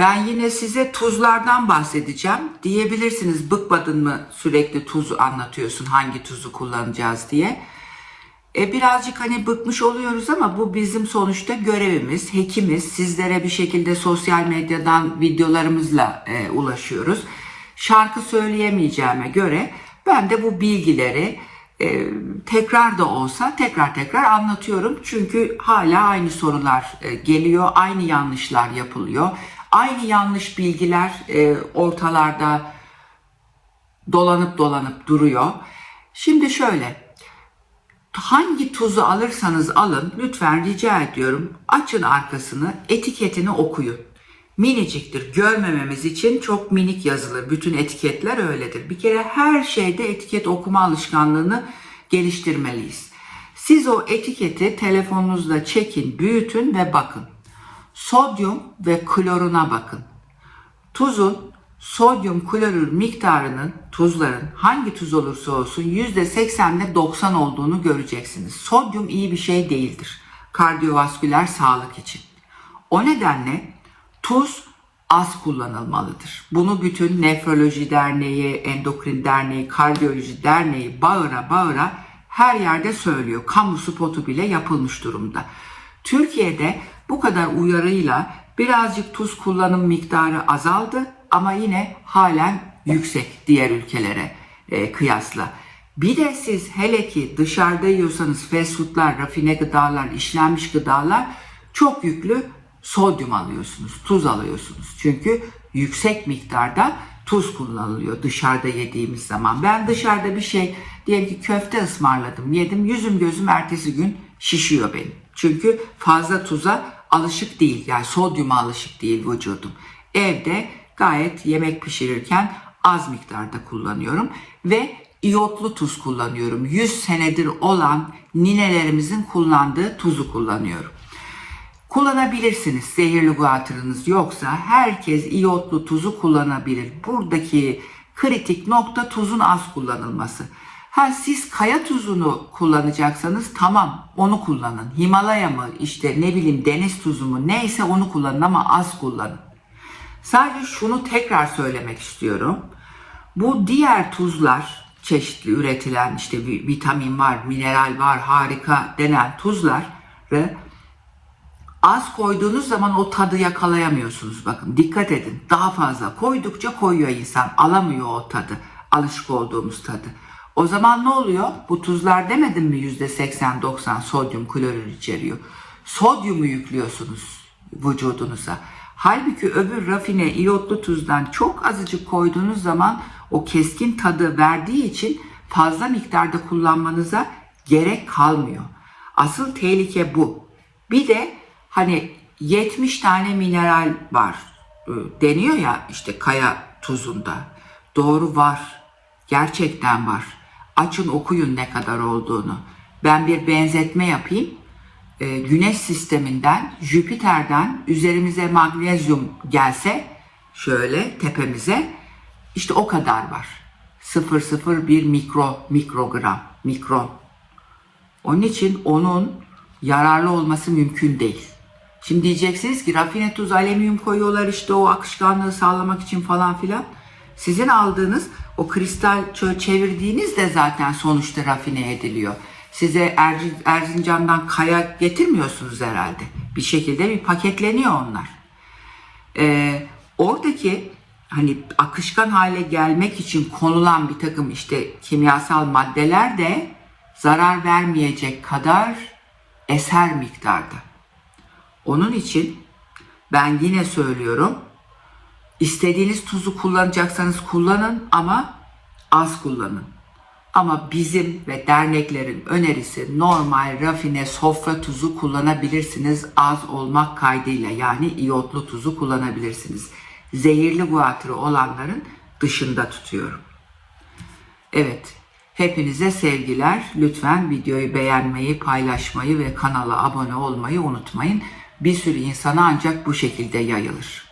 Ben yine size tuzlardan bahsedeceğim. Diyebilirsiniz bıkmadın mı sürekli tuz anlatıyorsun hangi tuzu kullanacağız diye. E birazcık hani bıkmış oluyoruz ama bu bizim sonuçta görevimiz, hekimiz. Sizlere bir şekilde sosyal medyadan videolarımızla e, ulaşıyoruz. Şarkı söyleyemeyeceğime göre ben de bu bilgileri e, tekrar da olsa tekrar tekrar anlatıyorum. Çünkü hala aynı sorular e, geliyor, aynı yanlışlar yapılıyor. Aynı yanlış bilgiler e, ortalarda dolanıp dolanıp duruyor. Şimdi şöyle, hangi tuzu alırsanız alın lütfen rica ediyorum açın arkasını etiketini okuyun. Miniciktir görmememiz için çok minik yazılır. Bütün etiketler öyledir. Bir kere her şeyde etiket okuma alışkanlığını geliştirmeliyiz. Siz o etiketi telefonunuzla çekin, büyütün ve bakın. Sodyum ve kloruna bakın. Tuzun sodyum klorür miktarının tuzların hangi tuz olursa olsun %80 ile 90 olduğunu göreceksiniz. Sodyum iyi bir şey değildir kardiyovasküler sağlık için. O nedenle tuz az kullanılmalıdır. Bunu bütün nefroloji derneği, endokrin derneği, kardiyoloji derneği bağıra bağıra her yerde söylüyor. Kamu spotu bile yapılmış durumda. Türkiye'de bu kadar uyarıyla birazcık tuz kullanım miktarı azaldı ama yine halen yüksek diğer ülkelere e, kıyasla. Bir de siz hele ki dışarıda yiyorsanız fast foodlar, rafine gıdalar, işlenmiş gıdalar çok yüklü sodyum alıyorsunuz, tuz alıyorsunuz. Çünkü yüksek miktarda tuz kullanılıyor dışarıda yediğimiz zaman. Ben dışarıda bir şey diyelim ki köfte ısmarladım, yedim, yüzüm gözüm ertesi gün şişiyor benim. Çünkü fazla tuza alışık değil, yani sodyuma alışık değil vücudum. Evde gayet yemek pişirirken az miktarda kullanıyorum ve iyotlu tuz kullanıyorum. 100 senedir olan ninelerimizin kullandığı tuzu kullanıyorum. Kullanabilirsiniz zehirli guatırınız yoksa herkes iyotlu tuzu kullanabilir. Buradaki kritik nokta tuzun az kullanılması. Ha siz kaya tuzunu kullanacaksanız tamam onu kullanın. Himalaya mı işte ne bileyim deniz tuzu mu neyse onu kullanın ama az kullanın. Sadece şunu tekrar söylemek istiyorum. Bu diğer tuzlar çeşitli üretilen işte vi- vitamin var, mineral var, harika denen tuzları az koyduğunuz zaman o tadı yakalayamıyorsunuz. Bakın dikkat edin. Daha fazla koydukça koyuyor insan. Alamıyor o tadı. Alışık olduğumuz tadı. O zaman ne oluyor? Bu tuzlar demedim mi %80-90 sodyum klorür içeriyor. Sodyumu yüklüyorsunuz vücudunuza. Halbuki öbür rafine iyotlu tuzdan çok azıcık koyduğunuz zaman o keskin tadı verdiği için fazla miktarda kullanmanıza gerek kalmıyor. Asıl tehlike bu. Bir de hani 70 tane mineral var e, deniyor ya işte kaya tuzunda. Doğru var. Gerçekten var. Açın okuyun ne kadar olduğunu. Ben bir benzetme yapayım. E, Güneş sisteminden, Jüpiter'den üzerimize magnezyum gelse şöyle tepemize işte o kadar var. 001 mikro mikrogram, mikron. Onun için onun yararlı olması mümkün değil. Şimdi diyeceksiniz ki rafine tuz alüminyum koyuyorlar işte o akışkanlığı sağlamak için falan filan. Sizin aldığınız o kristal çevirdiğiniz de zaten sonuçta rafine ediliyor. Size Erzincan'dan kaya getirmiyorsunuz herhalde. Bir şekilde bir paketleniyor onlar. Ee, oradaki hani akışkan hale gelmek için konulan bir takım işte kimyasal maddeler de zarar vermeyecek kadar eser miktarda. Onun için ben yine söylüyorum. İstediğiniz tuzu kullanacaksanız kullanın ama az kullanın. Ama bizim ve derneklerin önerisi normal rafine sofra tuzu kullanabilirsiniz az olmak kaydıyla yani iyotlu tuzu kullanabilirsiniz. Zehirli guatrı olanların dışında tutuyorum. Evet, hepinize sevgiler. Lütfen videoyu beğenmeyi, paylaşmayı ve kanala abone olmayı unutmayın. Bir sürü insana ancak bu şekilde yayılır.